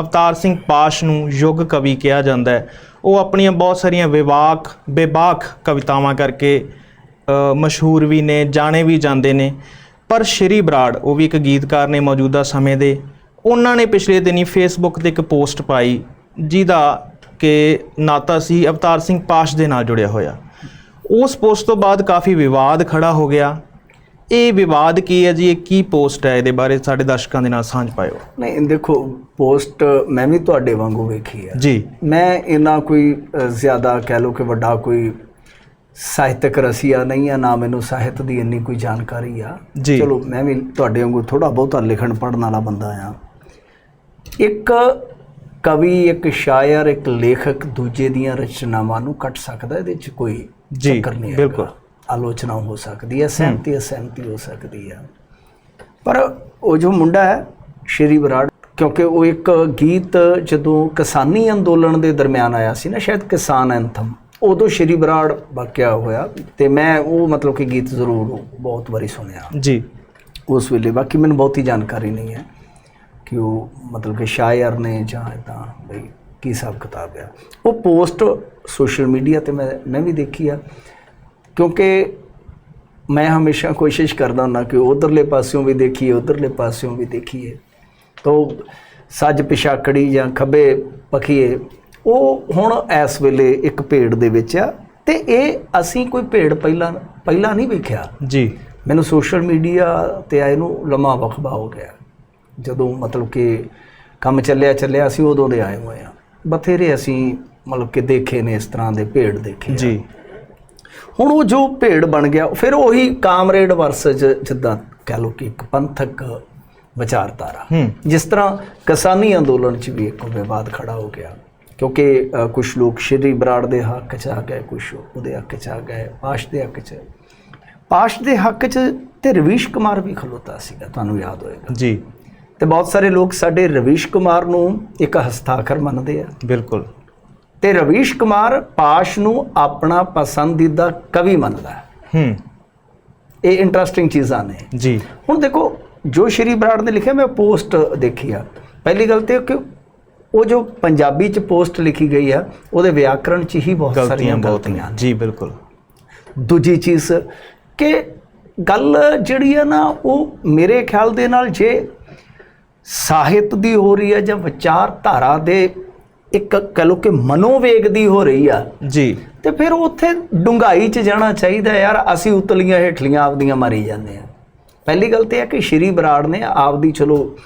ਅਵਤਾਰ ਸਿੰਘ ਪਾਸ਼ ਨੂੰ ਯੁੱਗ ਕਵੀ ਕਿਹਾ ਜਾਂਦਾ ਹੈ। ਉਹ ਆਪਣੀਆਂ ਬਹੁਤ ਸਾਰੀਆਂ ਵਿਵਾਕ, ਬੇਬਾਕ ਕਵਿਤਾਵਾਂ ਕਰਕੇ ਮਸ਼ਹੂਰ ਵੀ ਨੇ, ਜਾਣੇ ਵੀ ਜਾਂਦੇ ਨੇ। ਪਰ ਸ਼੍ਰੀ ਬਰਾੜ, ਉਹ ਵੀ ਇੱਕ ਗੀਤਕਾਰ ਨੇ ਮੌਜੂਦਾ ਸਮੇਂ ਦੇ, ਉਹਨਾਂ ਨੇ ਪਿਛਲੇ ਦਿਨੀ ਫੇਸਬੁੱਕ ਤੇ ਇੱਕ ਪੋਸਟ ਪਾਈ, ਜਿਹਦਾ ਕਿ ਨਾਤਾ ਸੀ ਅਵਤਾਰ ਸਿੰਘ ਪਾਸ਼ ਦੇ ਨਾਲ ਜੁੜਿਆ ਹੋਇਆ। ਉਸ ਪੋਸਟ ਤੋਂ ਬਾਅਦ ਕਾਫੀ ਵਿਵਾਦ ਖੜਾ ਹੋ ਗਿਆ। ਇਹ ਵਿਵਾਦ ਕੀ ਹੈ ਜੀ? ਇਹ ਕੀ ਪੋਸਟ ਹੈ? ਇਹਦੇ ਬਾਰੇ ਸਾਡੇ ਦਰਸ਼ਕਾਂ ਦੇ ਨਾਲ ਸਾਂਝ ਪਾਇਓ। ਨਹੀਂ ਦੇਖੋ ਪੋਸਟ ਮੈਂ ਵੀ ਤੁਹਾਡੇ ਵਾਂਗੂ ਵੇਖੀ ਆ ਜੀ। ਮੈਂ ਇਹਨਾਂ ਕੋਈ ਜ਼ਿਆਦਾ ਕਹਿ ਲਓ ਕਿ ਵੱਡਾ ਕੋਈ ਸਾਹਿਤਕ ਰਸੀਆ ਨਹੀਂ ਆ ਨਾ ਮੈਨੂੰ ਸਾਹਿਤ ਦੀ ਇੰਨੀ ਕੋਈ ਜਾਣਕਾਰੀ ਆ। ਚਲੋ ਮੈਂ ਵੀ ਤੁਹਾਡੇ ਵਾਂਗੂ ਥੋੜਾ ਬਹੁਤਾ ਲਿਖਣ ਪੜਨ ਵਾਲਾ ਬੰਦਾ ਆ ਇੱਕ ਕਵੀ ਇੱਕ ਸ਼ਾਇਰ ਇੱਕ ਲੇਖਕ ਦੂਜੇ ਦੀਆਂ ਰਚਨਾਵਾਂ ਨੂੰ ਕੱਟ ਸਕਦਾ ਇਹਦੇ ਵਿੱਚ ਕੋਈ ਜੀ, ਚੱਕਰ ਨਹੀਂ ਹੈਗਾ। ਬਿਲਕੁਲ। ਆਲੋਚਨਾ ਹੋ ਸਕਦੀ ਹੈ ਸਹਿਮਤੀ ਅਸਹਿਮਤੀ ਹੋ ਸਕਦੀ ਹੈ। ਪਰ ਉਹ ਜੋ ਮੁੰਡਾ ਹੈ ਸ਼੍ਰੀ ਬਰਾੜ ਕਿਉਂਕਿ ਉਹ ਇੱਕ ਗੀਤ ਜਦੋਂ ਕਿਸਾਨੀ ਅੰਦੋਲਨ ਦੇ ਦਰਮਿਆਨ ਆਇਆ ਸੀ ਨਾ ਸ਼ਾਇਦ ਕਿਸਾਨ ਐਂਥਮ ਉਦੋਂ ਸ਼੍ਰੀ ਬਰਾੜ ਵਾਕਿਆ ਹੋਇਆ ਤੇ ਮੈਂ ਉਹ ਮਤਲਬ ਕਿ ਗੀਤ ਜ਼ਰੂਰ ਬਹੁਤ ਵਾਰੀ ਸੁਣਿਆ। ਜੀ। ਉਸ ਵੇਲੇ ਬਾਕੀ ਮੈਨੂੰ ਬਹੁਤੀ ਜਾਣਕਾਰੀ ਨਹੀਂ ਹੈ ਕਿ ਉਹ ਮਤਲਬ ਕਿ ਸ਼ਾਇਰ ਨੇ ਜਾਂ ਇਦਾਂ ਬਈ ਕੀ ਹਿਸਾਬ ਕਿਤਾਬ ਆ। ਉਹ ਪੋਸਟ ਸੋਸ਼ਲ ਮੀਡੀਆ ਤੇ ਮੈਂ ਮੈਂ ਵੀ ਦੇਖੀ ਆ। ਕਿਉਂਕਿ ਮੈਂ ਹਮੇਸ਼ਾ ਕੋਸ਼ਿਸ਼ ਕਰਦਾ ਹੁੰਦਾ ਕਿ ਉਧਰਲੇ ਪਾਸਿਓਂ ਵੀ ਦੇਖੀਏ ਉਧਰਲੇ ਪਾਸਿਓਂ ਵੀ ਦੇਖੀਏ। ਤੋ ਸੱਜ ਪਿਛਾਕੜੀ ਜਾਂ ਖੱਬੇ ਪਖੀਏ ਉਹ ਹੁਣ ਇਸ ਵੇਲੇ ਇੱਕ ਭੇਡ ਦੇ ਵਿੱਚ ਆ ਤੇ ਇਹ ਅਸੀਂ ਕੋਈ ਭੇਡ ਪਹਿਲਾਂ ਪਹਿਲਾਂ ਨਹੀਂ ਵੇਖਿਆ। ਜੀ। ਮੈਨੂੰ ਸੋਸ਼ਲ ਮੀਡੀਆ ਤੇ ਆਏ ਨੂੰ ਲੰਮਾ ਵਕਬਾ ਹੋ ਗਿਆ। ਜਦੋਂ ਮਤਲਬ ਕਿ ਕੰਮ ਚੱਲਿਆ ਚੱਲਿਆ ਅਸੀਂ ਉਦੋਂ ਦੇ ਆਏ ਹੋਏ ਆ। ਬਥੇਰੇ ਅਸੀਂ ਮਤਲਬ ਕਿ ਦੇਖੇ ਨੇ ਇਸ ਤਰ੍ਹਾਂ ਦੇ ਭੇਡ ਦੇਖੇ। ਜੀ। ਹੁਣ ਉਹ ਜੋ ਭੇਡ ਬਣ ਗਿਆ ਫਿਰ ਉਹੀ ਕਾਮਰੇਡ ਵਰਸਜ ਜਿੱਦਾਂ ਕਹਿ ਲਓ ਕਿ ਇੱਕ ਪੰਥਕ ਵਿਚਾਰਧਾਰਾ। ਜਿਸ ਤਰ੍ਹਾਂ ਕਿਸਾਨੀ ਅੰਦੋਲਨ 'ਚ ਵੀ ਇੱਕ ਵਿਵਾਦ ਖੜਾ ਹੋ ਗਿਆ। ਕਿਉਂਕਿ ਕੁਝ ਲੋਕ ਸ਼੍ਰੀ ਬਰਾੜ ਦੇ ਹੱਕ 'ਚ ਆ ਗਏ ਕੁਝ ਉਹਦੇ ਹੱਕ 'ਚ ਆ ਗਏ ਪਾਸ਼ ਦੇ ਹੱਕ 'ਚ। ਪਾਸ਼ ਦੇ ਹੱਕ 'ਚ ਤੇ ਰਵੀਸ਼ ਕੁਮਾਰ ਵੀ ਖਲੋਤਾ ਸੀਗਾ ਤੁਹਾਨੂੰ ਯਾਦ ਹੋਏਗਾ। ਜੀ। ਤੇ ਬਹੁਤ ਸਾਰੇ ਲੋਕ ਸਾਡੇ ਰਵੀਸ਼ ਕੁਮਾਰ ਨੂੰ ਇੱਕ ਹਸਤਾਖਰ ਮੰਨਦੇ ਆ। ਬਿਲਕੁਲ। ਤੇ ਰਵੀਸ਼ ਕੁਮਾਰ ਪਾਸ਼ ਨੂੰ ਆਪਣਾ ਪਸੰਦੀਦਾ ਕਵੀ ਮੰਨਦਾ ਹੈ। ਹੂੰ। ਇਹ ਇੰਟਰਸਟਿੰਗ ਚੀਜ਼ਾਂ ਨੇ। ਜੀ। ਹੁਣ ਦੇਖੋ ਜੋ ਸ਼੍ਰੀ ਬਰਾੜ ਨੇ ਲਿਖਿਆ ਮੈਂ ਪੋਸਟ ਦੇਖੀ ਆ। ਪਹਿਲੀ ਗੱਲ ਤੇ ਕਿ ਉਹ ਜੋ ਪੰਜਾਬੀ ਚ ਪੋਸਟ ਲਿਖੀ ਗਈ ਆ ਉਹਦੇ ਵਿਆਕਰਣ ਚ ਹੀ ਬਹੁਤ ਸਾਰੀਆਂ ਗਲਤੀਆਂ ਜੀ ਬਿਲਕੁਲ। ਦੂਜੀ ਚੀਜ਼ ਕਿ ਗੱਲ ਜਿਹੜੀ ਆ ਨਾ ਉਹ ਮੇਰੇ ਖਿਆਲ ਦੇ ਨਾਲ ਜੇ ਸਾਹਿਤ ਦੀ ਹੋ ਰਹੀ ਹੈ ਜਾਂ ਵਿਚਾਰਧਾਰਾ ਦੇ ਇੱਕ ਕਹ ਲਓ ਕਿ ਮਨੋਵੇਗ ਦੀ ਹੋ ਰਹੀ ਆ। ਜੀ। ਤੇ ਫਿਰ ਉੱਥੇ ਡੁੰਗਾਈ 'ਚ ਜਾਣਾ ਚਾਹੀਦਾ ਯਾਰ ਅਸੀਂ ਉਤਲੀਆਂ ਹੇਠਲੀਆਂ ਆਪਦੀਆਂ ਮਾਰੀ ਜਾਂਦੇ ਆ। ਪਹਿਲੀ ਗੱਲ ਤੇ ਹੈ ਕਿ ਸ਼੍ਰੀ ਬਰਾੜ ਨੇ ਆਪਦੀ ਚਲੋ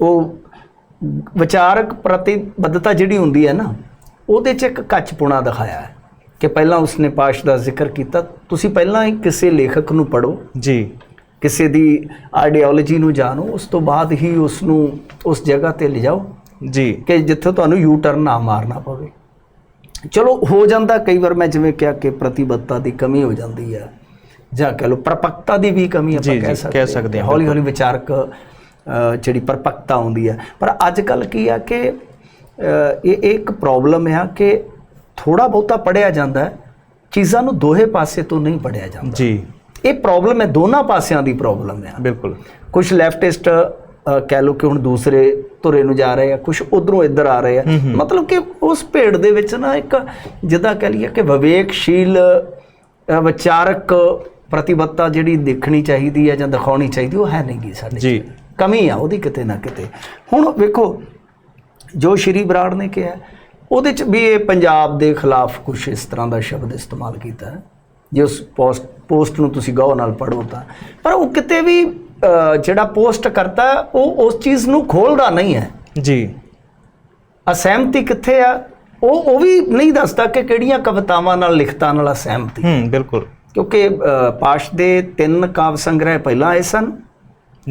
ਉਹ ਵਿਚਾਰਕ ਪ੍ਰਤੀਬੱਧਤਾ ਜਿਹੜੀ ਹੁੰਦੀ ਹੈ ਨਾ ਉਹਦੇ 'ਚ ਇੱਕ ਕੱਚਪੁਣਾ ਦਿਖਾਇਆ ਹੈ ਕਿ ਪਹਿਲਾਂ ਉਸਨੇ ਪਾਸ਼ ਦਾ ਜ਼ਿਕਰ ਕੀਤਾ। ਤੁਸੀਂ ਪਹਿਲਾਂ ਹੀ ਕਿਸੇ ਲੇਖਕ ਨੂੰ ਪੜੋ ਜੀ। ਕਿਸੇ ਦੀ ਆਈਡੀਓਲੋਜੀ ਨੂੰ ਜਾਣੋ। ਉਸ ਤੋਂ ਬਾਅਦ ਹੀ ਉਸ ਨੂੰ ਉਸ ਜਗ੍ਹਾ ਤੇ ਲਿਜਾਓ। ਜੀ। ਕਿ ਜਿੱਥੇ ਤੁਹਾਨੂੰ ਯੂ ਟਰਨ ਨਾ ਮਾਰਨਾ ਪਵੇ। ਚਲੋ ਹੋ ਜਾਂਦਾ ਕਈ ਵਾਰ ਮੈਂ ਜਿਵੇਂ ਕਿਹਾ ਕਿ ਪ੍ਰਤੀਬੱਧਤਾ ਦੀ ਕਮੀ ਹੋ ਜਾਂਦੀ ਹੈ। ਜਾਂ ਕਹ ਲਓ ਪਰਪੱਕਤਾ ਦੀ ਵੀ ਕਮੀ ਆਪਾਂ ਕਹਿ ਕਹਿ ਸਕਦੇ ਸਕਦੇ ਹਾਂ, ਹੌਲੀ ਹੌਲੀ ਵਿਚਾਰਕ ਜਿਹੜੀ ਪਰਪੱਕਤਾ ਆਉਂਦੀ ਹੈ। ਪਰ ਅੱਜ ਕੱਲ ਕੀ ਆ ਕਿ ਇਹ ਇੱਕ ਪ੍ਰੋਬਲਮ ਆ ਕਿ ਥੋੜਾ ਬਹੁਤਾ ਪੜਿਆ ਜਾਂਦਾ ਹੈ ਚੀਜ਼ਾਂ ਨੂੰ ਦੋਹੇ ਪਾਸੇ ਤੋਂ ਨਹੀਂ ਪੜਿਆ ਜਾਂਦਾ। ਜੀ। ਇਹ ਪ੍ਰੋਬਲਮ ਹੈ ਦੋਨਾਂ ਪਾਸਿਆਂ ਦੀ ਪ੍ਰੋਬਲਮ ਹੈ ਬਿਲਕੁਲ। ਕੁਝ ਲੈਫਟਿਸਟ ਕਹਿ ਲਓ ਕਿ ਹੁਣ ਦੂਸਰੇ ਧੁਰੇ ਨੂੰ ਜਾ ਰਹੇ ਆ ਕੁਝ ਉਧਰੋਂ ਇੱਧਰ ਆ ਰਹੇ ਆ। ਮਤਲਬ ਕਿ ਉਸ ਭੇਡ ਦੇ ਵਿੱਚ ਨਾ ਇੱਕ ਜਿੱਦਾਂ ਕਹਿ ਲਈਏ ਕਿ ਵਿਵੇਕਸ਼ੀਲ ਵਿਚਾਰਕ ਪ੍ਰਤੀਬੱਧਤਾ ਜਿਹੜੀ ਦੇਖਣੀ ਚਾਹੀਦੀ ਹੈ ਜਾਂ ਦਿਖਾਉਣੀ ਚਾਹੀਦੀ ਉਹ ਹੈ ਨਹੀਂਗੀ ਸਾਡੇ। ਜੀ। ਕਮੀ ਆ ਉਹਦੀ ਕਿਤੇ ਨਾ ਕਿਤੇ। ਹੁਣ ਵੇਖੋ ਜੋ ਸ਼੍ਰੀ ਬਰਾੜ ਨੇ ਕਿਹਾ ਉਹਦੇ ਚ ਵੀ ਇਹ ਪੰਜਾਬ ਦੇ ਖਿਲਾਫ ਕੁਝ ਇਸ ਤਰ੍ਹਾਂ ਦਾ ਸ਼ਬਦ ਇਸਤੇਮਾਲ ਕੀਤਾ ਹੈ। ਜੇ ਉਸ ਪੋਸਟ ਪੋਸਟ ਨੂੰ ਤੁਸੀਂ ਗੌਰ ਨਾਲ ਪੜ੍ਹੋ ਤਾਂ। ਪਰ ਉਹ ਕਿਤੇ ਵੀ ਜਿਹੜਾ ਪੋਸਟ ਕਰਤਾ ਉਹ ਉਸ ਚੀਜ਼ ਨੂੰ ਖੋਲਦਾ ਨਹੀਂ ਹੈ। ਜੀ। ਅਸਹਿਮਤੀ ਕਿੱਥੇ ਆ? ਉਹ ਉਹ ਵੀ ਨਹੀਂ ਦੱਸਦਾ ਕਿ ਕਿਹੜੀਆਂ ਕਵਿਤਾਵਾਂ ਨਾਲ ਲਿਖਤਾਂ ਨਾਲ ਅਸਹਿਮਤੀ। ਹੂੰ ਬਿਲਕੁਲ। ਕਿਉਂਕਿ ਪਾਸ਼ ਦੇ ਤਿੰਨ ਕਾਵ ਸੰਗ੍ਰਹਿ ਪਹਿਲਾਂ ਆਏ ਸਨ।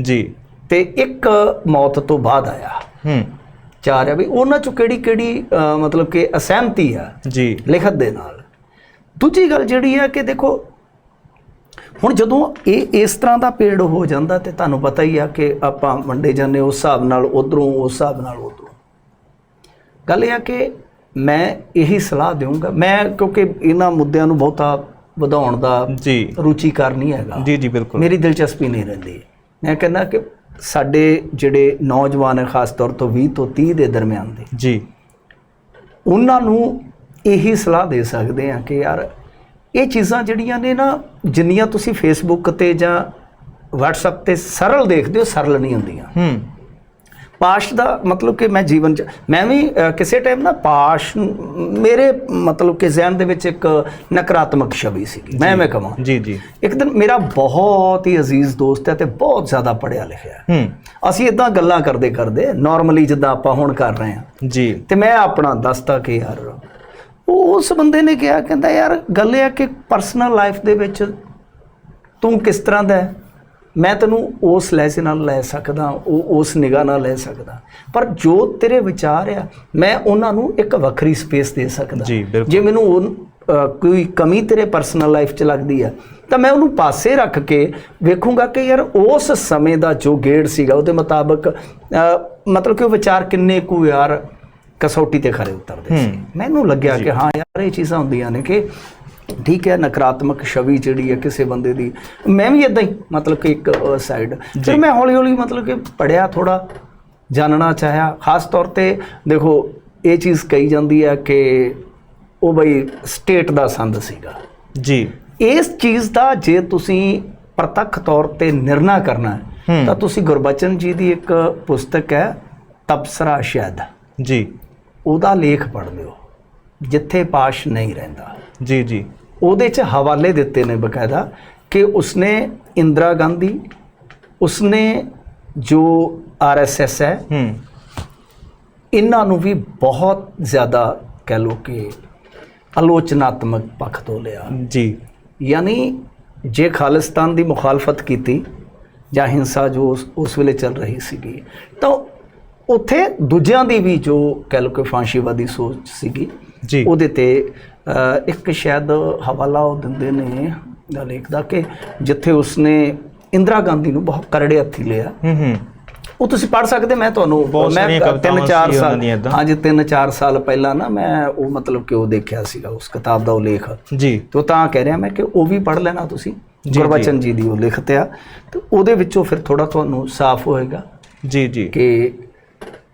ਜੀ। ਤੇ ਇੱਕ ਮੌਤ ਤੋਂ ਬਾਅਦ ਆਇਆ। ਹੂੰ। ਚਾਰ ਆ ਵੀ ਉਹਨਾਂ ਚੋਂ ਕਿਹੜੀ ਕਿਹੜੀ ਮਤਲਬ ਕਿ ਅਸਹਿਮਤੀ ਆ ਜੀ। ਲਿਖਤ ਦੇ ਨਾਲ। ਦੂਜੀ ਗੱਲ ਜਿਹੜੀ ਹੈ ਕਿ ਦੇਖੋ ਹੁਣ ਜਦੋਂ ਇਹ ਇਸ ਤਰ੍ਹਾਂ ਦਾ ਪੇੜ ਹੋ ਜਾਂਦਾ ਤੇ ਤੁਹਾਨੂੰ ਪਤਾ ਹੀ ਆ ਕਿ ਆਪਾਂ ਵੰਡੇ ਜਾਂਦੇ ਉਸ ਹਿਸਾਬ ਨਾਲ ਉਧਰੋਂ ਉਸ ਹਿਸਾਬ ਨਾਲ ਉਧਰੋਂ। ਗੱਲ ਇਹ ਆ ਕਿ ਮੈਂ ਇਹੀ ਸਲਾਹ ਦੇਵਾਂਗਾ ਮੈਂ ਕਿਉਂਕਿ ਇਹਨਾਂ ਮੁੱਦਿਆਂ ਨੂੰ ਬਹੁਤਾ ਵਧਾਉਣ ਦਾ ਜੀ। ਰੁਚੀਕਾਰ ਨਹੀਂ ਹੈਗਾ। ਜੀ ਜੀ ਬਿਲਕੁਲ। ਮੇਰੀ ਦਿਲਚਸਪੀ ਨਹੀਂ ਰਹਿੰਦੀ। ਮੈਂ ਕਹਿੰਦਾ ਕਿ ਸਾਡੇ ਜਿਹੜੇ ਨੌਜਵਾਨ ਹੈ ਖਾਸ ਤੌਰ ਤੋਂ 20 ਤੋਂ 30 ਦੇ ਦਰਮਿਆਨ ਦੇ ਜੀ। ਉਹਨਾਂ ਨੂੰ ਇਹੀ ਸਲਾਹ ਦੇ ਸਕਦੇ ਆ ਕਿ ਯਾਰ ਇਹ ਚੀਜ਼ਾਂ ਜਿਹੜੀਆਂ ਨੇ ਨਾ ਜਿੰਨੀਆਂ ਤੁਸੀਂ ਫੇਸਬੁੱਕ ਤੇ ਜਾਂ WhatsApp ਤੇ ਸਰਲ ਦੇਖਦੇ ਹੋ ਸਰਲ ਨਹੀਂ ਹੁੰਦੀਆਂ। ਹੂੰ। ਪਾਸ਼ ਦਾ ਮਤਲਬ ਕਿ ਮੈਂ ਜੀਵਨ ਚ ਮੈਂ ਵੀ ਕਿਸੇ ਟਾਈਮ ਨਾ ਪਾਸ਼ ਮੇਰੇ ਮਤਲਬ ਕਿ ਜ਼ਿਹਨ ਦੇ ਵਿੱਚ ਇੱਕ ਨਕਾਰਾਤਮਕ ਛਵੀ ਸੀਗੀ। ਮੈਂ ਮੈਂ ਕਹਾਂ ਜੀ ਜੀ। ਇੱਕ ਦਿਨ ਮੇਰਾ ਬਹੁਤ ਹੀ ਅਜ਼ੀਜ਼ ਦੋਸਤ ਹੈ ਤੇ ਬਹੁਤ ਜ਼ਿਆਦਾ ਪੜ੍ਹਿਆ ਲਿਖਿਆ ਹੂੰ। ਅਸੀਂ ਇਦਾਂ ਗੱਲਾਂ ਕਰਦੇ ਕਰਦੇ ਨਾਰਮਲੀ ਜਿੱਦਾਂ ਆਪਾਂ ਹੁਣ ਕਰ ਰਹੇ ਹਾਂ। ਜੀ। ਤੇ ਮੈਂ ਆਪਣਾ ਦੱਸਤਾ ਕਿ ਯਾਰ ਉਹ ਉਸ ਬੰਦੇ ਨੇ ਕਿਹਾ ਕਹਿੰਦਾ ਯਾਰ ਗੱਲ ਇਹ ਆ ਕਿ ਪਰਸਨਲ ਲਾਈਫ ਦੇ ਵਿੱਚ ਤੂੰ ਕਿਸ ਤਰ੍ਹਾਂ ਦਾ ਹੈ? ਮੈਂ ਤੈਨੂੰ ਉਸ ਲਹਿਜ਼ੇ ਨਾਲ ਲੈ ਸਕਦਾ ਉਹ ਉਸ ਨਿਗਾਹ ਨਾਲ ਲੈ ਸਕਦਾ। ਪਰ ਜੋ ਤੇਰੇ ਵਿਚਾਰ ਆ ਮੈਂ ਉਹਨਾਂ ਨੂੰ ਇੱਕ ਵੱਖਰੀ ਸਪੇਸ ਦੇ ਸਕਦਾ। ਜੀ, ਮੈਨੂੰ ਉਹ ਕੋਈ ਕਮੀ ਤੇਰੇ ਪਰਸਨਲ ਲਾਈਫ 'ਚ ਲੱਗਦੀ ਆ ਤਾਂ ਮੈਂ ਉਹਨੂੰ ਪਾਸੇ ਰੱਖ ਕੇ ਵੇਖੂੰਗਾ ਕਿ ਯਾਰ ਉਸ ਸਮੇਂ ਦਾ ਜੋ ਗੇੜ ਸੀਗਾ ਉਹਦੇ ਮੁਤਾਬਕ ਮਤਲਬ ਕਿ ਉਹ ਵਿਚਾਰ ਕਿੰਨੇ ਕੁ ਯਾਰ ਕਸੌਟੀ ਤੇ ਖਰੇ ਉਤਰਦੇ ਸੀ। ਮੈਨੂੰ ਲੱਗਿਆ ਕਿ ਹਾਂ ਯਾਰ ਇਹ ਚੀਜ਼ਾਂ ਹੁੰਦੀਆਂ ਨੇ ਕਿ ਠੀਕ ਹੈ ਨਕਾਰਾਤਮਕ ਛਵੀ ਜਿਹੜੀ ਹੈ ਕਿਸੇ ਬੰਦੇ ਦੀ ਮੈਂ ਵੀ ਇਦਾਂ ਹੀ ਮਤਲਬ ਕਿ ਇੱਕ ਸਾਈਡ ਫਿਰ ਮੈਂ ਹੌਲੀ ਹੌਲੀ ਮਤਲਬ ਕਿ ਪੜਿਆ ਥੋੜਾ ਜਾਣਨਾ ਚਾਹਿਆ। ਖਾਸ ਤੌਰ ਤੇ ਦੇਖੋ ਇਹ ਚੀਜ਼ ਕਹੀ ਜਾਂਦੀ ਹੈ ਕਿ ਉਹ ਬਈ ਸਟੇਟ ਦਾ ਸੰਦ ਸੀਗਾ। ਜੀ। ਇਸ ਚੀਜ਼ ਦਾ ਜੇ ਤੁਸੀਂ ਪ੍ਰਤੱਖ ਤੌਰ ਤੇ ਨਿਰਣਾ ਕਰਨਾ। ਤਾਂ ਤੁਸੀਂ ਗੁਰਬਚਨ ਜੀ ਦੀ ਇੱਕ ਪੁਸਤਕ ਹੈ ਤਪਸਰਾ ਸ਼ਾਇਦ ਜੀ। ਉਹਦਾ ਲੇਖ ਪੜ੍ਹ ਲਿਓ ਜਿੱਥੇ ਪਾਸ਼ ਨਹੀਂ ਰਹਿੰਦਾ। ਜੀ ਜੀ। ਉਹਦੇ 'ਚ ਹਵਾਲੇ ਦਿੱਤੇ ਨੇ ਬਕਾਇਦਾ ਕਿ ਉਸਨੇ ਇੰਦਰਾ ਗਾਂਧੀ ਉਸਨੇ ਜੋ ਆਰਐਸਐਸ ਹੈ ਹੂੰ। ਇਹਨਾਂ ਨੂੰ ਵੀ ਬਹੁਤ ਜ਼ਿਆਦਾ ਕਹਿ ਲੋ ਕਿ ਆਲੋਚਨਾਤਮਕ ਪੱਖ ਤੋਂ ਲਿਆ। ਜੀ। ਯਾਨੀ ਜੇ ਖਾਲਿਸਤਾਨ ਦੀ ਮੁਖਾਲਫਤ ਕੀਤੀ ਜਾਂ ਹਿੰਸਾ ਜੋ ਉਸ- ਉਸ ਵੇਲੇ ਚੱਲ ਰਹੀ ਸੀਗੀ ਤਾਂ ਉੱਥੇ ਦੂਜਿਆਂ ਦੀ ਵੀ ਜੋ ਕਹਿ ਲਓ ਕਿ ਫਾਂਸੀਵਾਦੀ ਸੋਚ ਸੀਗੀ ਜੀ। ਉਹਦੇ ਤੇ ਇੱਕ ਸ਼ਾਇਦ ਹਵਾਲਾ ਉਹ ਦਿੰਦੇ ਨੇ ਦਾ ਲੇਖ ਦਾ ਕਿ ਜਿੱਥੇ ਉਸਨੇ ਇੰਦਰਾ ਗਾਂਧੀ ਨੂੰ ਬਹੁਤ ਕਰੜੇ ਹੱਥੀ ਲਿਆ। ਹੂੰ ਹੂੰ। ਉਹ ਤੁਸੀਂ ਪੜ੍ਹ ਸਕਦੇ ਮੈਂ ਤੁਹਾਨੂੰ ਮੈਂ ਕਵਿਤਾਵਾਂ 3-4 ਸੀ ਉਹਨਾਂ ਸਾਲ। ਹਾਂਜੀ 3-4 ਸਾਲ ਪਹਿਲਾਂ ਨਾ ਮੈਂ ਉਹ ਮਤਲਬ ਕਿ ਉਹ ਦੇਖਿਆ ਸੀਗਾ ਉਸ ਕਿਤਾਬ ਦਾ ਉਹ ਲੇਖ। ਜੀ। ਤੇ ਤਾਂ ਕਹਿ ਰਿਹਾ ਮੈਂ ਕਿ ਉਹ ਵੀ ਪੜ੍ਹ ਲੈਣਾ ਤੁਸੀਂ। ਗੁਰਬਚਨ ਜੀ ਦੀ ਉਹ ਲਿਖਤ ਆ। ਤੇ ਉਹਦੇ ਵਿੱਚੋਂ ਫਿਰ ਥੋੜਾ ਤੁਹਾਨੂੰ ਸਾਫ਼ ਹੋਏਗਾ ਜੀ ਜੀ। ਕਿ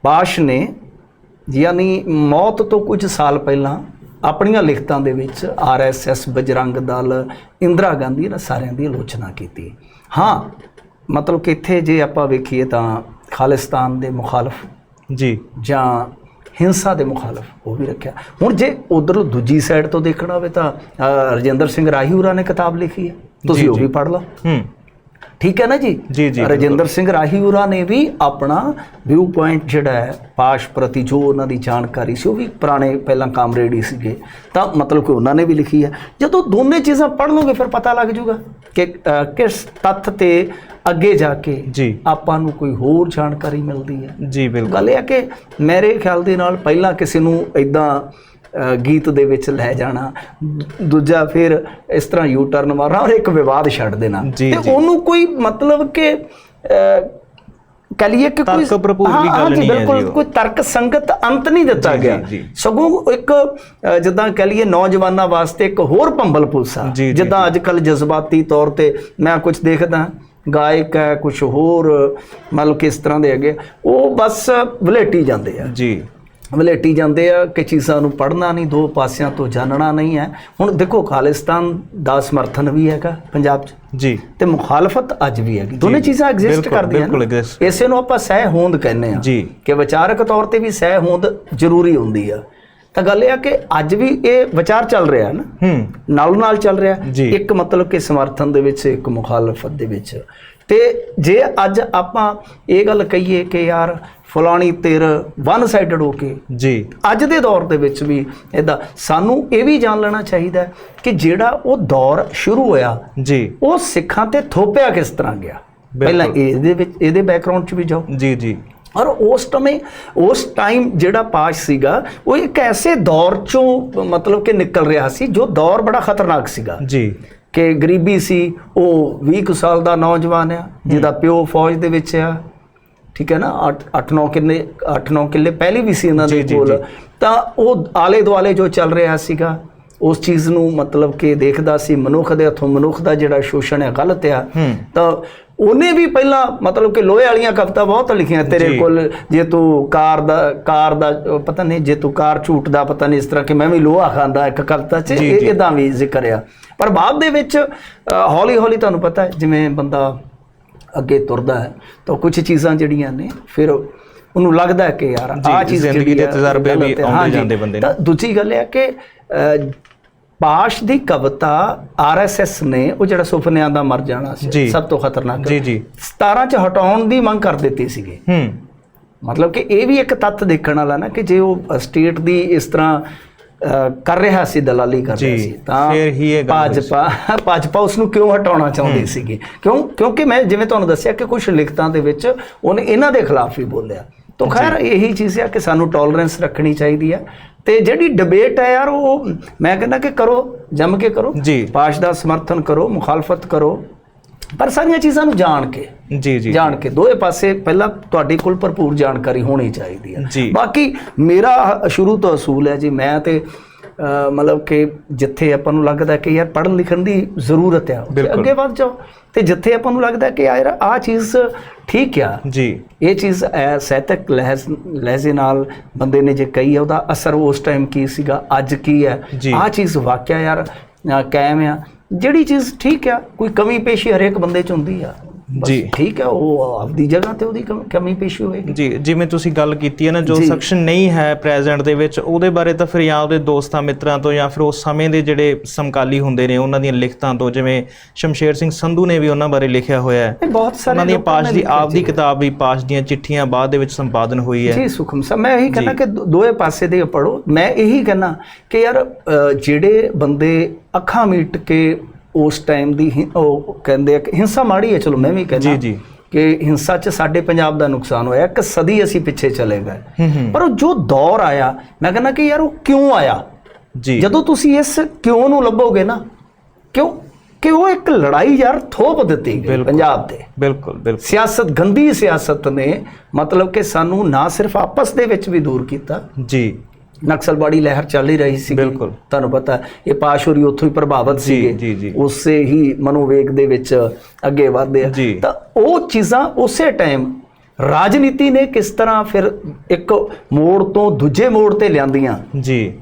ਬਾਸ਼ ਨੇ ਯਾਨੀ ਮੌਤ ਤੋਂ ਕੁਝ ਸਾਲ ਪਹਿਲਾਂ ਆਪਣੀਆਂ ਲਿਖਤਾਂ ਦੇ ਵਿੱਚ ਆਰਐਸਐਸ ਬਜਰੰਗ ਦਲ ਇੰਦਰਾ ਗਾਂਧੀ ਇਹਨਾਂ ਸਾਰਿਆਂ ਦੀ ਆਲੋਚਨਾ ਕੀਤੀ। ਹਾਂ ਮਤਲਬ ਕਿ ਇੱਥੇ ਜੇ ਆਪਾਂ ਵੇਖੀਏ ਤਾਂ ਖਾਲਿਸਤਾਨ ਦੇ ਮੁਖਾਲਫ ਜੀ। ਜਾਂ ਹਿੰਸਾ ਦੇ ਮੁਖਾਲਫ ਉਹ ਵੀ ਰੱਖਿਆ। ਹੁਣ ਜੇ ਉਧਰ ਦੂਜੀ ਸਾਈਡ ਤੋਂ ਦੇਖਣਾ ਹੋਵੇ ਤਾਂ ਰਜਿੰਦਰ ਸਿੰਘ ਰਾਹੀ ਹੋਰਾਂ ਨੇ ਕਿਤਾਬ ਲਿਖੀ ਹੈ। ਤੁਸੀਂ ਉਹ। ਵੀ ਪੜ੍ਹ ਲਓ। ਹੂੰ। ਠੀਕ ਹੈ ਨਾ ਜੀ? ਜੀ, ਜੀ, ਰਜਿੰਦਰ ਸਿੰਘ ਰਾਹੀ ਹੋਰਾਂ ਨੇ ਵੀ ਆਪਣਾ ਵਿਊ ਪੁਆਇੰਟ ਜਿਹੜਾ ਹੈ ਪਾਸ਼ ਪ੍ਰਤੀ ਜੋ ਉਹਨਾਂ ਦੀ ਜਾਣਕਾਰੀ ਸੀ ਉਹ ਵੀ ਪੁਰਾਣੇ ਪਹਿਲਾਂ ਕਾਮਰੇਡ ਹੀ ਸੀਗੇ। ਤਾਂ ਮਤਲਬ ਕਿ ਉਹਨਾਂ ਨੇ ਵੀ ਲਿਖੀ ਹੈ। ਜਦੋਂ ਦੋਨੇ ਚੀਜ਼ਾਂ ਪੜ੍ਹ ਲਓਗੇ ਫਿਰ ਪਤਾ ਲੱਗ ਜਾਊਗਾ ਕਿ ਕਿਸ ਤੱਥ ਤੇ ਅੱਗੇ ਜਾ ਕੇ ਜੀ। ਆਪਾਂ ਨੂੰ ਕੋਈ ਹੋਰ ਜਾਣਕਾਰੀ ਮਿਲਦੀ ਹੈ। ਜੀ ਬਿਲਕੁਲ। ਗੱਲ ਇਹ ਹੈ ਕਿ ਮੇਰੇ ਖਿਆਲ ਦੇ ਨਾਲ ਪਹਿਲਾਂ ਕਿਸੇ ਨੂੰ ਇਦਾਂ ਗੀਤ ਦੇ ਵਿੱਚ ਲੈ ਜਾਣਾ। ਦੂਜਾ ਫਿਰ ਇਸ ਤਰ੍ਹਾਂ ਯੂ ਟਰਨ ਮਾਰਨਾ ਔਰ ਇੱਕ ਵਿਵਾਦ ਛੱਡ ਦੇਣਾ। ਤੇ। ਉਹਨੂੰ ਕੋਈ ਮਤਲਬ ਕਿ ਕਹਿ ਲਈਏ ਕਿ ਕੋਈ ਤਰਕ ਭਰਪੂਰ ਵੀ ਗੱਲ ਨਹੀਂ ਹੈ ਬਿਲਕੁਲ। ਕੋਈ ਤਰਕ ਸੰਗਤ ਅੰਤ ਨਹੀਂ ਦਿੱਤਾ ਗਿਆ। ਸਗੋਂ ਇੱਕ ਜਿੱਦਾਂ ਕਹਿ ਲਈਏ ਨੌਜਵਾਨਾਂ ਵਾਸਤੇ ਇੱਕ ਹੋਰ ਭੰਬਲ ਜੀ, ਜਿੱਦਾਂ ਅੱਜ ਕੱਲ ਜਜ਼ਬਾਤੀ ਤੌਰ ਤੇ ਮੈਂ ਕੁਝ ਦੇਖਦਾ ਗਾਇਕ ਹੈ ਕੁਝ ਹੋਰ ਮਤਲਬ ਕਿ ਇਸ ਤਰ੍ਹਾਂ ਦੇ ਹੈਗੇ ਉਹ ਬਸ ਵਲੇਟੀ ਜਾਂਦੇ ਆ। ਜੀ। ਵਲੇਟੀ ਜਾਂਦੇ ਆ ਕਿ ਚੀਜ਼ਾਂ ਨੂੰ ਪੜ੍ਹਨਾ ਨਹੀਂ ਦੋ ਪਾਸਿਆਂ ਤੋਂ ਜਾਣਨਾ ਨਹੀਂ ਹੈ। ਹੁਣ ਦੇਖੋ ਖਾਲਿਸਤਾਨ ਦਾ ਸਮਰਥਨ ਵੀ ਹੈਗਾ ਪੰਜਾਬ 'ਚ ਜੀ। ਤੇ ਮੁਖਾਲਫਤ ਅੱਜ ਵੀ ਹੈਗੀ। ਦੋਨੇ। ਚੀਜ਼ਾਂ ਐਗਜ਼ਿਸਟ ਕਰਦੀਆਂ ਨੇ। ਇਸੇ ਨੂੰ ਆਪਾਂ ਸਹਿ ਹੋਂਦ ਕਹਿੰਦੇ ਆ ਜੀ। ਕਿ ਵਿਚਾਰਕ ਤੌਰ ਤੇ ਵੀ ਸਹਿ ਹੋਂਦ ਜ਼ਰੂਰੀ ਹੁੰਦੀ ਆ। ਤਾਂ ਗੱਲ ਇਹ ਆ ਕਿ ਅੱਜ ਵੀ ਇਹ ਵਿਚਾਰ ਚੱਲ ਰਿਹਾ ਨਾ। ਹੂੰ। ਨਾਲ ਨਾਲ ਚੱਲ ਰਿਹਾ। ਇੱਕ ਮਤਲਬ ਕਿ ਸਮਰਥਨ ਦੇ ਵਿੱਚ ਇੱਕ ਮੁਖਾਲਫਤ ਦੇ ਵਿੱਚ। ਤੇ ਜੇ ਅੱਜ ਆਪਾਂ ਇਹ ਗੱਲ ਕਹੀਏ ਕਿ ਯਾਰ ਫਲਾਣੀ ਧਿਰ ਵਨ ਸਾਈਡਡ ਹੋ ਕੇ। ਜੀ। ਅੱਜ ਦੇ ਦੌਰ ਦੇ ਵਿੱਚ ਵੀ ਇਦਾਂ ਸਾਨੂੰ ਇਹ ਵੀ ਜਾਣ ਲੈਣਾ ਚਾਹੀਦਾ ਕਿ ਜਿਹੜਾ ਉਹ ਦੌਰ ਸ਼ੁਰੂ ਹੋਇਆ ਜੀ। ਉਹ ਸਿੱਖਾਂ ਤੇ ਥੋਪਿਆ ਕਿਸ ਤਰ੍ਹਾਂ ਗਿਆ? ਪਹਿਲਾਂ ਇਹਦੇ ਵਿੱਚ ਇਹਦੇ ਬੈਕਗ੍ਰਾਉਂਡ 'ਚ ਵੀ ਜਾਓ। ਜੀ ਜੀ। ਔਰ ਉਸ ਸਮੇਂ ਉਸ ਟਾਈਮ ਜਿਹੜਾ ਪਾਸ਼ ਸੀਗਾ ਉਹ ਇੱਕ ਐਸੇ ਦੌਰ ਚੋਂ ਮਤਲਬ ਕਿ ਨਿਕਲ ਰਿਹਾ ਸੀ ਜੋ ਦੌਰ ਬੜਾ ਖਤਰਨਾਕ ਸੀਗਾ। ਜੀ। ਕਿ ਗਰੀਬੀ ਸੀ ਉਹ 20 ਕੁ ਸਾਲ ਦਾ ਨੌਜਵਾਨ ਆ ਜਿਹਦਾ ਪਿਓ ਫੌਜ ਦੇ ਵਿੱਚ ਆ ਠੀਕ ਹੈ ਨਾ 8-9 ਕਿੱਲੇ 8-9 ਕਿੱਲੇ ਪਹਿਲੇ ਵੀ ਸੀ ਇਹਨਾਂ ਦੇ ਕੋਲ। ਤਾਂ ਉਹ ਆਲੇ ਦੁਆਲੇ ਜੋ ਚੱਲ ਰਿਹਾ ਸੀਗਾ ਉਸ ਚੀਜ਼ ਨੂੰ ਮਤਲਬ ਕਿ ਦੇਖਦਾ ਸੀ ਮਨੁੱਖ ਦੇ ਹੱਥੋਂ ਮਨੁੱਖ ਦਾ ਜਿਹੜਾ ਸ਼ੋਸ਼ਣ ਹੈ ਗਲਤ ਆ। ਤਾਂ ਉਹਨੇ ਵੀ ਪਹਿਲਾਂ ਮਤਲਬ ਕਿ ਲੋਹੇ ਵਾਲੀਆਂ ਕਵਿਤਾ ਬਹੁਤ ਲਿਖੀਆਂ ਤੇਰੇ। ਕੋਲ ਜੇ ਤੂੰ ਕਾਰ ਦਾ ਕਾਰ ਦਾ ਪਤਾ ਨਹੀਂ ਜੇ ਤੂੰ ਕਾਰ ਝੂਟਦਾ ਪਤਾ ਨਹੀਂ ਇਸ ਤਰ੍ਹਾਂ ਕਿ ਮੈਂ ਵੀ ਲੋਹਾ ਖਾਂਦਾ ਇੱਕ ਕਵਿਤਾ 'ਚ ਇਹ। ਇਦਾਂ ਵੀ ਜ਼ਿਕਰ ਆ ਪਰ ਬਾਅਦ ਦੇ ਵਿੱਚ ਹੌਲੀ ਹੌਲੀ ਤੁਹਾਨੂੰ ਪਤਾ ਹੈ ਜਿਵੇਂ ਬੰਦਾ ਅੱਗੇ ਤੁਰਦਾ ਹੈ ਤਾਂ ਕੁਝ ਚੀਜ਼ਾਂ ਜਿਹੜੀਆਂ ਨੇ ਫਿਰ ਉਹਨੂੰ ਲੱਗਦਾ ਹੈ ਕਿ ਯਾਰ ਆਹ ਚੀਜ਼ ਜ਼ਿੰਦਗੀ ਦੇ ਆ, ਤਜਰਬੇ ਵੀ। ਆਉਂਦੇ। ਜਾਂਦੇ ਬੰਦੇ ਨੂੰ। ਤਾਂ ਦੂਜੀ ਗੱਲ ਇਹ ਹੈ ਕਿ ਪਾਸ਼ ਦੀ ਕਵਿਤਾ ਆਰਐਸਐਸ ਨੇ ਉਹ ਜਿਹੜਾ ਸੁਪਨਿਆਂ ਦਾ ਮਰ ਜਾਣਾ। ਸੀ ਸਭ ਤੋਂ ਖਤਰਨਾਕ ਜੀ ਜੀ 17 ਚ ਹਟਾਉਣ ਦੀ ਮੰਗ ਕਰ ਦਿੱਤੀ ਸੀਗੀ ਹੂੰ ਮਤਲਬ ਕਿ ਇਹ ਵੀ ਇੱਕ ਤੱਥ ਦੇਖਣ ਵਾਲਾ ਨਾ ਕਿ ਜੇ ਉਹ ਸਟੇਟ ਦੀ ਇਸ ਤਰ੍ਹਾਂ ਕਰ ਰਿਹਾ ਸੀ ਦਲਾਲੀ ਕਰ ਰਿਹਾ ਸੀ। ਤਾਂ ਫਿਰ ਹੀ ਇਹ ਭਾਜਪਾ ਭਾਜਪਾ ਉਸ ਨੂੰ ਕਿਉਂ ਹਟਾਉਣਾ ਚਾਹੁੰਦੀ ਸੀਗੀ? ਕਿਉਂ? ਕਿਉਂਕਿ ਮੈਂ ਜਿਵੇਂ ਤੁਹਾਨੂੰ ਦੱਸਿਆ ਕਿ ਕੁਝ ਲਿਖਤਾਂ ਦੇ ਵਿੱਚ ਉਹਨੇ ਇਹਨਾਂ ਦੇ ਖਿਲਾਫ ਹੀ ਬੋਲਿਆ। ਤਾਂ ਖੈਰ ਇਹੀ ਚੀਜ਼ ਹੈ ਕਿ ਸਾਨੂੰ ਟੋਲਰੈਂਸ ਰੱਖਣੀ ਚਾਹੀਦੀ ਹੈ ਤੇ ਜਿਹੜੀ ਡਿਬੇਟ ਹੈ ਯਾਰ ਉਹ ਮੈਂ ਕਹਿੰਦਾ ਕਿ ਕਰੋ ਜੰਮ ਕੇ ਕਰੋ। ਜੀ। ਪਾਸ਼ ਦਾ ਸਮਰਥਨ ਕਰੋ ਮੁਖਾਲਫਤ ਕਰੋ। ਪਰ ਸਾਰੀਆਂ ਚੀਜ਼ਾਂ ਨੂੰ ਜਾਣ ਕੇ ਜੀ ਜੀ ਜਾਣ ਕੇ। ਦੋਏ ਪਾਸੇ ਪਹਿਲਾਂ ਤੁਹਾਡੇ ਕੋਲ ਭਰਪੂਰ ਜਾਣਕਾਰੀ ਹੋਣੀ ਚਾਹੀਦੀ ਹੈ। ਬਾਕੀ ਮੇਰਾ ਸ਼ੁਰੂ ਤੋਂ ਅਸੂਲ ਹੈ ਜੀ ਮੈਂ ਤੇ ਮਤਲਬ ਕਿ ਜਿੱਥੇ ਆਪਾਂ ਨੂੰ ਲੱਗਦਾ ਕਿ ਯਾਰ ਪੜ੍ਹਨ ਲਿਖਣ ਦੀ ਜ਼ਰੂਰਤ ਹੈ। ਅੱਗੇ ਵੱਧ ਜਾਓ। ਤੇ ਜਿੱਥੇ ਆਪਾਂ ਨੂੰ ਲੱਗਦਾ ਕਿ ਯਾਰ ਆਹ ਚੀਜ਼ ਠੀਕ ਆ। ਜੀ। ਇਹ ਚੀਜ਼ ਸਾਹਿਤਕ ਲਹਿਜ਼ ਲਹਿਜ਼ੇ ਨਾਲ ਬੰਦੇ ਨੇ ਜੇ ਕਹੀ ਹੈ ਉਹਦਾ ਅਸਰ ਉਸ ਟਾਈਮ ਕੀ ਸੀਗਾ ਅੱਜ ਕੀ ਹੈ। ਆਹ ਚੀਜ਼ ਵਾਕਿਆ ਯਾਰ ਕਾਇਮ ਆ। ਜਿਹੜੀ ਚੀਜ਼ ਠੀਕ ਆ ਕੋਈ ਕਮੀ ਪੇਸ਼ੀ ਹਰੇਕ ਬੰਦੇ ਚ ਹੁੰਦੀ ਆ। ਜੀ। ਠੀਕ ਹੈ ਉਹ ਆਪਦੀ ਜਗ੍ਹਾ ਤੇ ਉਹਦੀ ਕਮ- ਪੇਸ਼ੀ ਹੋਏਗੀ ਜੀ ਜਿਵੇਂ ਤੁਸੀਂ ਗੱਲ ਕੀਤੀ ਹੈ ਨਾ ਜੋ। ਸੈਕਸ਼ਨ ਨਹੀਂ ਹੈ ਪ੍ਰੈਜ਼ੈਂਟ ਦੇ ਵਿੱਚ ਉਹਦੇ ਬਾਰੇ ਤਾਂ ਫਿਰ ਜਾਂ ਉਹਦੇ ਦੋਸਤਾਂ ਮਿੱਤਰਾਂ ਤੋਂ ਜਾਂ ਫਿਰ ਉਸ ਸਮੇਂ ਦੇ ਜਿਹੜੇ ਸਮਕਾਲੀ ਹੁੰਦੇ ਨੇ ਉਹਨਾਂ ਦੀਆਂ ਲਿਖਤਾਂ ਤੋਂ ਜਿਵੇਂ ਸ਼ਮਸ਼ੇਰ ਸਿੰਘ ਸੰਧੂ ਨੇ ਵੀ ਉਹਨਾਂ ਬਾਰੇ ਲਿਖਿਆ ਹੋਇਆ ਹੈ ਬਹੁਤ ਸਾਰੇ ਉਹਨਾਂ ਦੀਆਂ ਪਾਸ਼ ਦੀ ਲਿਖਿਆ ਆਪ ਦੀ ਜੀ। ਕਿਤਾਬ ਵੀ ਪਾਸ਼ ਦੀਆਂ ਚਿੱਠੀਆਂ ਬਾਅਦ ਦੇ ਵਿੱਚ ਸੰਪਾਦਨ ਹੋਈ ਹੈ ਜੀ ਸੁਖਮ ਸਾਹਿਬ ਮੈਂ ਇਹੀ ਕਹਿੰਦਾ। ਕਿ ਦੋਏ ਪਾਸੇ ਦੇ ਪੜੋ ਮੈਂ ਇਹੀ ਕਹਿੰਦਾ ਕਿ ਯਾਰ ਜਿਹੜੇ ਬੰਦੇ ਅੱਖਾਂ ਮੀਟ ਕੇ ਉਸ ਟਾਈਮ ਦੀ ਹਿੰ- ਉਹ ਕਹਿੰਦੇ ਆ ਕਿ ਹਿੰਸਾ ਮਾੜੀ ਹੈ ਚਲੋ ਮੈਂ ਵੀ ਕਹਿੰਦਾ ਜੀ, ਜੀ। ਕਿ ਹਿੰਸਾ 'ਚ ਸਾਡੇ ਪੰਜਾਬ ਦਾ ਨੁਕਸਾਨ ਹੋਇਆ ਇੱਕ ਸਦੀ ਅਸੀਂ ਪਿੱਛੇ ਚਲੇ ਗਏ। ਹੂੰ ਹੂੰ। ਪਰ ਉਹ ਜੋ ਦੌਰ ਆਇਆ ਮੈਂ ਕਹਿੰਦਾ ਕਿ ਯਾਰ ਉਹ ਕਿਉਂ ਆਇਆ? ਜੀ। ਜਦੋਂ ਤੁਸੀਂ ਇਸ ਕਿਉਂ ਨੂੰ ਲੱਭੋਗੇ ਨਾ ਕਿਉਂ ਕਿ ਉਹ ਇੱਕ ਲੜਾਈ ਯਾਰ ਥੋਪ ਦਿੱਤੀ ਗਈ ਬਿਲਕੁਲ। ਪੰਜਾਬ ਤੇ। ਬਿਲਕੁਲ ਬਿਲਕੁਲ। ਸਿਆਸਤ ਗੰਦੀ ਸਿਆਸਤ ਨੇ ਮਤਲਬ ਕਿ ਸਾਨੂੰ ਨਾ ਸਿਰਫ ਆਪਸ ਦੇ ਵਿੱਚ ਵੀ ਦੂਰ ਕੀਤਾ ਜੀ। ਨਕਸਲਬਾੜੀ ਲਹਿਰ ਚੱਲ ਹੀ ਰਹੀ ਸੀ ਬਿਲਕੁਲ। ਤੁਹਾਨੂੰ ਪਤਾ ਇਹ ਪਾਸ਼ੂਰੀ ਉੱਥੋਂ ਹੀ ਪ੍ਰਭਾਵਿਤ ਸੀਗੇ। ਉਸੇ ਹੀ ਮਨੋਵੇਗ ਦੇ ਵਿੱਚ ਅੱਗੇ ਵਧਦੇ ਆ। ਤਾਂ ਉਹ ਚੀਜ਼ਾਂ ਉਸੇ ਟਾਈਮ ਰਾਜਨੀਤੀ ਨੇ ਕਿਸ ਤਰ੍ਹਾਂ ਫਿਰ ਇੱਕ ਮੋੜ ਤੋਂ ਦੂਜੇ ਮੋੜ ਤੇ ਲਿਆਂਦੀਆਂ ਜੀ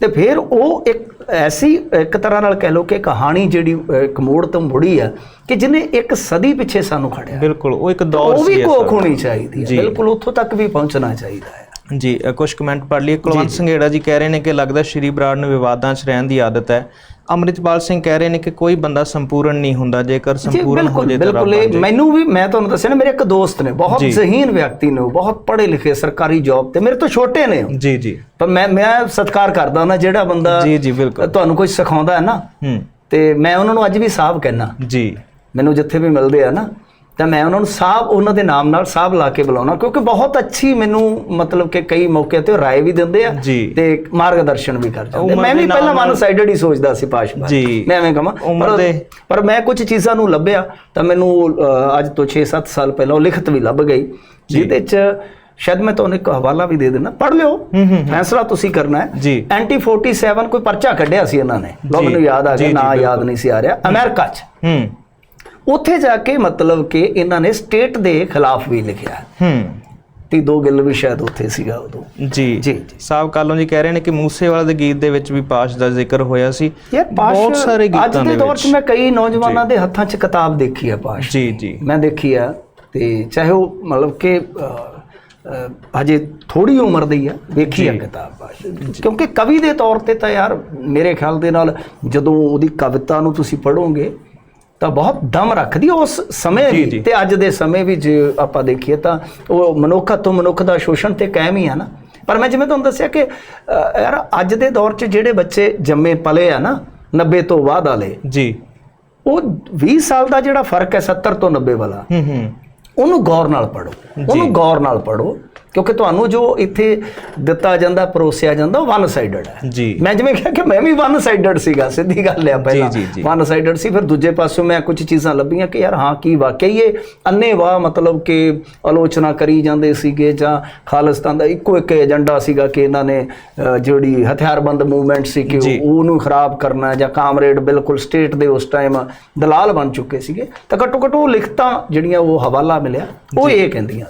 ਤੇ ਫਿਰ ਉਹ ਇੱਕ ਐਸੀ ਇੱਕ ਤਰ੍ਹਾਂ ਨਾਲ ਕਹਿ ਲਓ ਕਿ ਕਹਾਣੀ ਜਿਹੜੀ ਇੱਕ ਮੋੜ ਤੋਂ ਮੁੜੀ ਆ ਕਿ ਜਿਹਨੇ ਇੱਕ ਸਦੀ ਪਿੱਛੇ ਸਾਨੂੰ ਖੜਿਆ ਬਿਲਕੁਲ ਉਹ ਇੱਕ ਦੌਰ ਉਹ ਸੀ ਵੀ ਕੋਖ। ਹੋਣੀ ਚਾਹੀਦੀ ਹੈ। ਬਿਲਕੁਲ ਉੱਥੋਂ ਤੱਕ ਵੀ ਪਹੁੰਚਣਾ ਚਾਹੀਦਾ ਹੈ ਜੀ ਕੁਝ ਕਮੈਂਟ ਪੜ੍ਹ ਲਈਏ। ਕੁਲਵੰਤ ਸੰਘੇੜਾ ਜੀ ਕਹਿ ਰਹੇ ਨੇ ਕਿ ਲੱਗਦਾ ਸ਼੍ਰੀ ਬਰਾੜ ਨੂੰ ਵਿਵਾਦਾਂ 'ਚ ਰਹਿਣ ਦੀ ਆਦਤ ਹੈ। ਅੰਮ੍ਰਿਤਪਾਲ ਸਿੰਘ ਕਹਿ ਰਹੇ ਨੇ ਕਿ ਕੋਈ ਬੰਦਾ ਸੰਪੂਰਨ ਨਹੀਂ ਹੁੰਦਾ ਜੇਕਰ ਸੰਪੂਰਨ ਹੋ ਜੇ ਤਾਂ ਬਿਲਕੁਲ ਮੈਨੂੰ ਵੀ ਮੈਂ ਤੁਹਾਨੂੰ ਦੱਸਿਆ ਨਾ ਮੇਰੇ ਇੱਕ ਦੋਸਤ ਨੇ ਬਹੁਤ। ਜ਼ਹੀਨ ਵਿਅਕਤੀ ਨੇ ਬਹੁਤ ਪੜ੍ਹੇ ਲਿਖੇ ਸਰਕਾਰੀ ਜੌਬ ਤੇ ਮੇਰੇ ਤੋਂ ਛੋਟੇ ਨੇ। ਜੀ ਜੀ। ਪਰ ਮੈਂ ਮੈਂ ਸਤਿਕਾਰ ਕਰਦਾ ਉਹਨਾਂ ਜਿਹੜਾ ਬੰਦਾ ਜੀ ਜੀ ਬਿਲਕੁਲ। ਤੁਹਾਨੂੰ ਕੁਝ ਸਿਖਾਉਂਦਾ ਹੈ ਨਾ ਤੇ ਮੈਂ ਉਹਨਾਂ ਨੂੰ ਅੱਜ ਵੀ ਸਾਹਿਬ ਕਹਿਣਾ ਜੀ। ਮੈਨੂੰ ਜਿੱਥੇ ਵੀ ਮਿਲਦੇ ਆ ਨਾ ਤਾਂ ਮੈਂ ਉਹਨਾਂ ਨੂੰ ਸਾਹਿਬ ਉਹਨਾਂ ਦੇ ਨਾਮ ਨਾਲ ਸਾਹਿਬ ਲਾ ਕੇ ਬੁਲਾਉਣਾ ਕਿਉਂਕਿ ਬਹੁਤ ਅੱਛੀ ਮੈਨੂੰ ਮਤਲਬ ਕਿ ਕਈ ਮੌਕੇ ਤੇ ਰਾਏ ਵੀ ਦਿੰਦੇ ਆ। ਤੇ ਮਾਰਗਦਰਸ਼ਨ ਵੀ ਕਰ ਜਾਂਦੇ ਮੈਂ ਵੀ ਪਹਿਲਾਂ ਵਨ ਸਾਈਡਡ ਹੀ ਸੋਚਦਾ ਸੀ ਪਾਸ਼ਪਾ ਜੀ। ਮੈਂ ਐਵੇਂ ਕਹਾਂ ਪਰ- ਪਰ ਮੈਂ ਕੁਝ ਚੀਜ਼ਾਂ ਨੂੰ ਲੱਭਿਆ ਤਾਂ ਮੈਨੂੰ ਅੱਜ ਤੋਂ 6-7 ਸਾਲ ਪਹਿਲਾਂ ਉਹ ਲਿਖਤ ਵੀ ਲੱਭ ਗਈ ਜਿਹਦੇ 'ਚ ਸ਼ਾਇਦ ਮੈਂ ਤੁਹਾਨੂੰ ਇੱਕ ਹਵਾਲਾ ਵੀ ਦੇ ਦੇਣਾ ਪੜ੍ਹ ਲਿਓ। ਫੈਸਲਾ ਤੁਸੀਂ ਕਰਨਾ ਹੈ। ਐਂਟੀ 47 ਕੋਈ ਪਰਚਾ ਕੱਢਿਆ ਸੀ ਇਹਨਾਂ ਨੇ। ਲੋਕ ਨੂੰ ਯਾਦ ਆ ਗਿਆ ਨਾ। ਯਾਦ ਨਹੀਂ ਸੀ ਆ ਰਿਹਾ। ਅਮਰੀਕਾ 'ਚ। ਉੱਥੇ ਜਾ ਕੇ ਮਤਲਬ ਕਿ ਇਹਨਾਂ ਨੇ ਸਟੇਟ ਦੇ ਖਿਲਾਫ ਵੀ ਲਿਖਿਆ। ਹੂੰ। ਤੀ ਦੋ ਗਿੱਲ ਵੀ ਸ਼ਾਇਦ ਉੱਥੇ ਸੀਗਾ ਉਦੋਂ। ਜੀ। ਜੀ। ਸਾਹਿਬ ਕਾਲੋਂ ਜੀ ਕਹਿ ਰਹੇ ਨੇ ਕਿ ਮੂਸੇਵਾਲਾ ਦੇ ਗੀਤ ਦੇ ਵਿੱਚ ਵੀ ਪਾਸ਼ ਦਾ ਜ਼ਿਕਰ ਹੋਇਆ ਸੀ। ਬਹੁਤ ਸਾਰੇ ਅੱਜ ਗੀਤਾਂ ਦੇ ਦੇ ਦੌਰ 'ਚ ਵਿੱਚ। ਮੈਂ ਕਈ ਨੌਜਵਾਨਾਂ ਦੇ ਹੱਥਾਂ 'ਚ ਕਿਤਾਬ ਦੇਖੀ ਹੈ ਪਾਸ਼। ਜੀ ਜੀ। ਮੈਂ ਦੇਖੀ ਆ ਤੇ ਚਾਹੇ ਉਹ ਮਤਲਬ ਕਿ ਹਜੇ ਥੋੜੀ ਉਮਰ ਦੀ ਆ ਵੇਖੀ ਆ। ਕਿਤਾਬ ਪਾਸ਼। ਕਿਉਂਕਿ ਕਵੀ ਦੇ ਤੌਰ ਤੇ ਤਾਂ ਯਾਰ ਮੇਰੇ ਖਿਆਲ ਦੇ ਨਾਲ ਜਦੋਂ ਉਹਦੀ ਕਵਿਤਾ ਨੂੰ ਤੁਸੀਂ ਪੜੋਗੇ ਤਾਂ ਬਹੁਤ ਦਮ ਰੱਖਦੀ ਉਸ ਸਮੇਂ ਜੀ। ਤੇ ਅੱਜ ਦੇ ਸਮੇਂ ਵੀ ਜੇ ਆਪਾਂ ਦੇਖੀਏ ਤਾਂ ਉਹ ਮਨੁੱਖ ਤੋਂ ਮਨੁੱਖ ਦਾ ਸ਼ੋਸ਼ਣ ਤੇ ਕਾਇਮ ਹੀ ਆ ਨਾ। ਪਰ ਮੈਂ ਜਿਵੇਂ ਤੁਹਾਨੂੰ ਦੱਸਿਆ ਕਿ ਯਾਰ ਅੱਜ ਦੇ ਦੌਰ 'ਚ ਜਿਹੜੇ ਬੱਚੇ ਜੰਮੇ ਪਲੇ ਆ ਨਾ 90 ਤੋਂ ਬਾਅਦ ਵਾਲੇ ਜੀ। ਉਹ 20 ਸਾਲ ਦਾ ਜਿਹੜਾ ਫ਼ਰਕ ਹੈ 70 ਤੋਂ 90 ਵਾਲਾ ਹੂੰ ਹੂੰ। ਉਹਨੂੰ ਗੌਰ ਨਾਲ ਪੜੋ ਉਹਨੂੰ ਗੌਰ ਨਾਲ ਪੜੋ ਕਿਉਂਕਿ ਤੁਹਾਨੂੰ ਜੋ ਇੱਥੇ ਦਿੱਤਾ ਜਾਂਦਾ ਪਰੋਸਿਆ ਜਾਂਦਾ ਉਹ ਵਨ ਸਾਈਡਡ ਹੈ। ਜੀ। ਮੈਂ ਜਿਵੇਂ ਕਿਹਾ ਕਿ ਮੈਂ ਵੀ ਵਨ ਸਾਈਡਡ ਸੀਗਾ ਸਿੱਧੀ ਗੱਲ ਹੈ ਪਹਿਲਾਂ। ਵਨ ਸਾਈਡਡ ਸੀ ਫਿਰ ਦੂਜੇ ਪਾਸੋਂ ਮੈਂ ਕੁਝ ਚੀਜ਼ਾਂ ਲੱਭੀਆਂ ਕਿ ਯਾਰ ਹਾਂ ਕੀ ਵਾਕਈ ਇਹ ਅੰਨੇਵਾਹ ਮਤਲਬ ਕਿ ਆਲੋਚਨਾ ਕਰੀ ਜਾਂਦੇ ਸੀਗੇ ਜਾਂ ਖਾਲਿਸਤਾਨ ਦਾ ਇੱਕੋ ਇੱਕ ਏਜੰਡਾ ਸੀਗਾ ਕਿ ਇਹਨਾਂ ਨੇ ਜਿਹੜੀ ਹਥਿਆਰਬੰਦ ਮੂਵਮੈਂਟ ਸੀ ਕਿ। ਉਹ- ਉਹਨੂੰ ਖਰਾਬ ਕਰਨਾ ਜਾਂ ਕਾਮਰੇਡ ਬਿਲਕੁਲ ਸਟੇਟ ਦੇ ਉਸ ਟਾਈਮ ਦਲਾਲ ਬਣ ਚੁੱਕੇ ਸੀਗੇ। ਤਾਂ ਘੱਟੋ ਘੱਟ ਉਹ ਲਿਖਤਾਂ ਜਿਹੜੀਆਂ ਉਹ ਹਵਾਲਾ ਮਿਲਿਆ ਉਹ ਇਹ ਕਹਿੰਦੀਆਂ